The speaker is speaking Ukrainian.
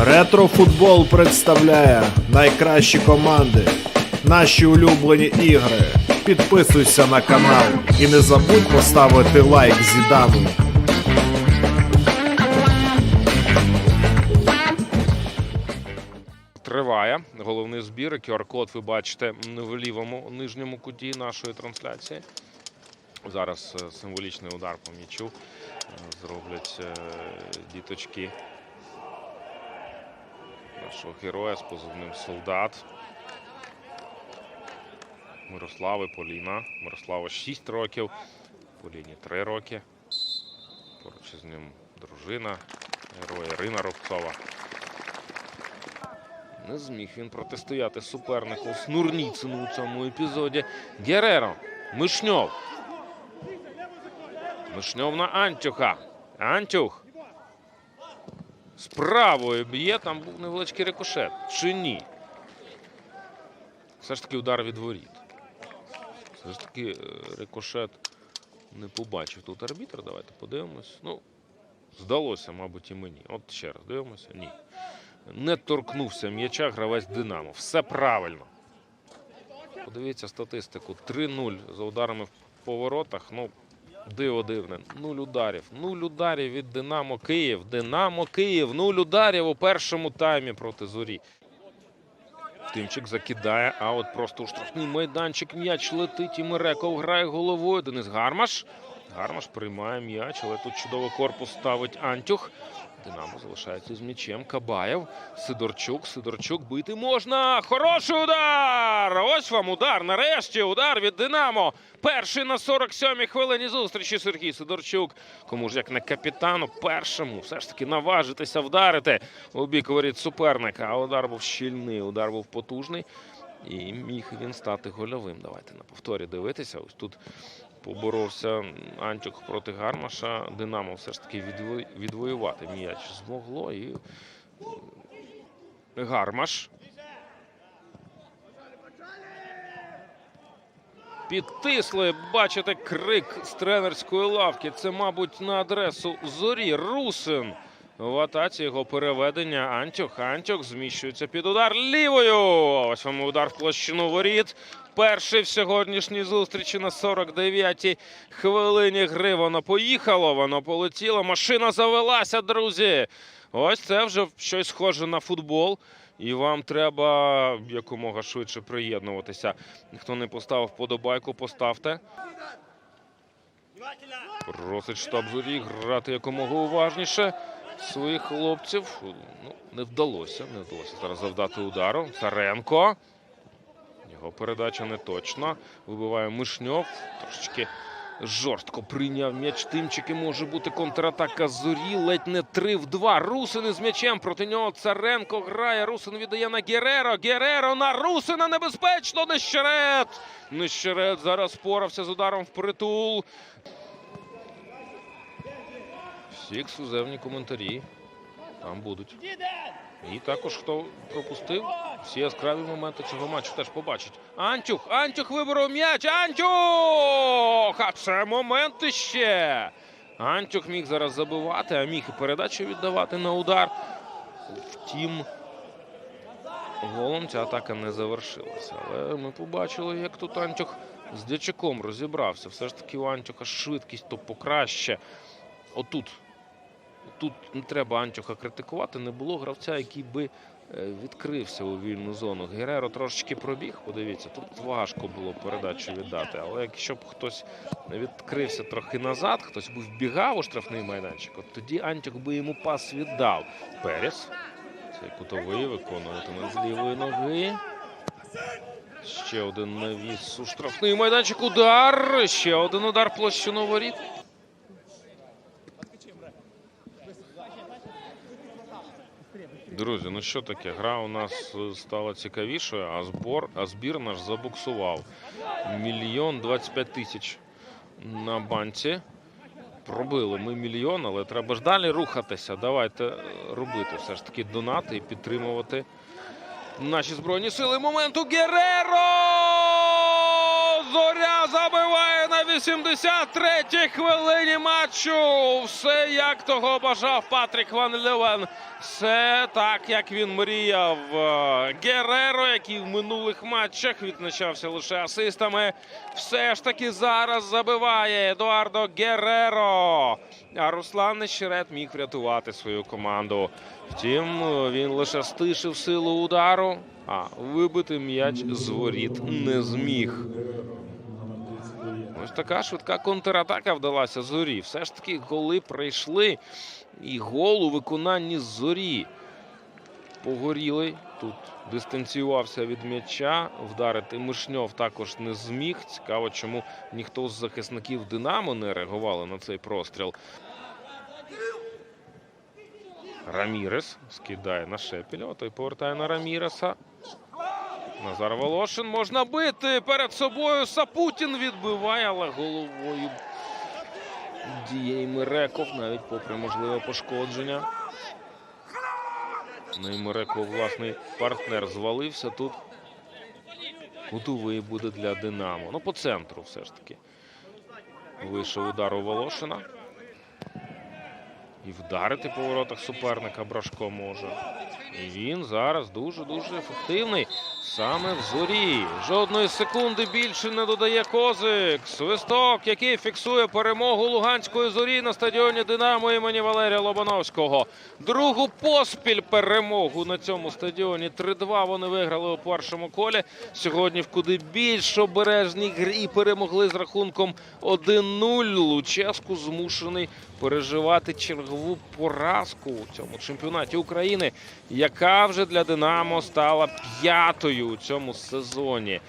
Ретрофутбол представляє найкращі команди, наші улюблені ігри. Підписуйся на канал і не забудь поставити лайк Зідану. Триває головний збір. QR-код ви бачите в лівому нижньому куті нашої трансляції. Зараз е, символічний удар по м'ячу е, зроблять е, діточки нашого героя з позивним солдат. Мирослави Поліна. Мирослава 6 років, Поліні 3 роки. Поруч із ним дружина героя Ірина Рубцова. Не зміг він протистояти супернику Снурніцину у цьому епізоді. Гереро. Мишньов. Мишньов на Антюха. Антюх. З правою б'є, там був невеличкий рикошет. Чи ні? Все ж таки удар від воріт. Все ж таки е, рикошет не побачив тут арбітр. Давайте подивимось. Ну, здалося, мабуть, і мені. От ще раз дивимося. Ні не торкнувся м'яча гравець Динамо. Все правильно. Подивіться статистику. 3-0 за ударами в поворотах. Ну, диво дивне. Нуль ударів. Нуль ударів від Динамо Київ. Динамо Київ. Нуль ударів у першому таймі проти зорі. Тимчик закидає, а от просто у штрафний майданчик м'яч летить і Миреков грає головою. Денис Гармаш. Гармаш приймає м'яч, але тут чудово корпус ставить Антюх. Динамо залишається з м'ячем. Кабаєв, Сидорчук, Сидорчук бити можна. Хороший удар! Ось вам удар. Нарешті удар від Динамо. Перший на 47-й хвилині зустрічі Сергій Сидорчук. Кому ж як не капітану, першому все ж таки наважитися вдарити у бік воріт суперника. А удар був щільний, удар був потужний. І міг він стати гольовим. Давайте на повторі дивитися. Ось тут поборовся Антюк проти Гармаша. Динамо все ж таки відво- відвоювати м'яч змогло. І Гармаш. Підтисли, бачите, крик з тренерської лавки. Це, мабуть, на адресу зорі. Русин. В атаці його переведення. Антюх. Антюх зміщується під удар лівою. Ось вам удар в площину воріт. Перший в сьогоднішній зустрічі на 49-й хвилині гри. Воно поїхало, воно полетіло. Машина завелася, друзі. Ось це вже щось схоже на футбол. І вам треба якомога швидше приєднуватися. Хто не поставив подобайку, поставте. Просить штаб зорі грати якомога уважніше своїх хлопців. Ну, не вдалося, не вдалося зараз завдати удару. Царенко. Його передача не точна. Вибиває Мишньов. Трошечки жорстко прийняв м'яч. Тимчики може бути контратака зорі. Ледь не 3 в 2. Русин із м'ячем. Проти нього Царенко грає. Русин віддає на Гереро. Гереро на Русина небезпечно. Нещерет. Нещерет зараз спорався з ударом в притул. Всі ексклюзивні коментарі там будуть. І також хто пропустив всі яскраві моменти цього матчу теж побачить. Антюх, Антюх виборов м'яч. Антюх! А це момент іще. Антюх міг зараз забивати, а міг і передачу віддавати на удар. Втім, голом ця атака не завершилася. Але ми побачили, як тут Антюх з дячаком розібрався. Все ж таки у Антюха швидкість то покраще. Отут тут не треба Антюха критикувати. Не було гравця, який би е, відкрився у вільну зону. Гереро трошечки пробіг. Подивіться, тут важко було передачу віддати. Але якщо б хтось відкрився трохи назад, хтось би вбігав у штрафний майданчик, от тоді Антюх би йому пас віддав. Перес. Цей кутовий виконуватиме з лівої ноги. Ще один навіс у штрафний майданчик. Удар. Ще один удар площину воріт. Друзі, ну що таке? Гра у нас е, стала цікавішою, а збор, а збір наш забуксував. Мільйон 25 тисяч на банці. Пробили ми мільйон, але треба ж далі рухатися. Давайте е, робити все ж таки донати і підтримувати наші збройні сили. Моменту Гереро! Зоря забиває на 83-й хвилині матчу. Все як того бажав Патрік Ван Левен. Все так, як він мріяв. Гереро, який в минулих матчах відзначався лише асистами, все ж таки зараз забиває Едуардо Гереро. А Руслан Нещерет міг врятувати свою команду. Втім, він лише стишив силу удару, а вибити м'яч з воріт не зміг. Ось така швидка контратака вдалася зорі. Все ж таки голи прийшли. І гол у виконанні зорі. Погорілий. Тут дистанціювався від м'яча. Вдарити Мишньов також не зміг. Цікаво, чому ніхто з захисників Динамо не реагували на цей простріл. Рамірес скидає на Шепіля, той повертає на Раміреса. Назар Волошин можна бити перед собою. Сапутін відбиває, але головою діє Миреков, навіть попри можливе пошкодження. Ну і Миреков, власний партнер, звалився тут. Кутовий буде для Динамо. Ну, по центру все ж таки. Вийшов удар у Волошина. І вдарити по воротах суперника Брашко може. І він зараз дуже-дуже ефективний. Саме в зорі. Жодної секунди більше не додає Козик. Свисток, який фіксує перемогу Луганської зорі на стадіоні Динамо імені Валерія Лобановського. Другу поспіль перемогу на цьому стадіоні. 3-2 вони виграли у першому колі. Сьогодні в куди більш обережній грі перемогли з рахунком 1-0. Луческу змушений переживати чергову поразку у цьому чемпіонаті України, яка вже для Динамо стала п'ятою у цьому сезоні.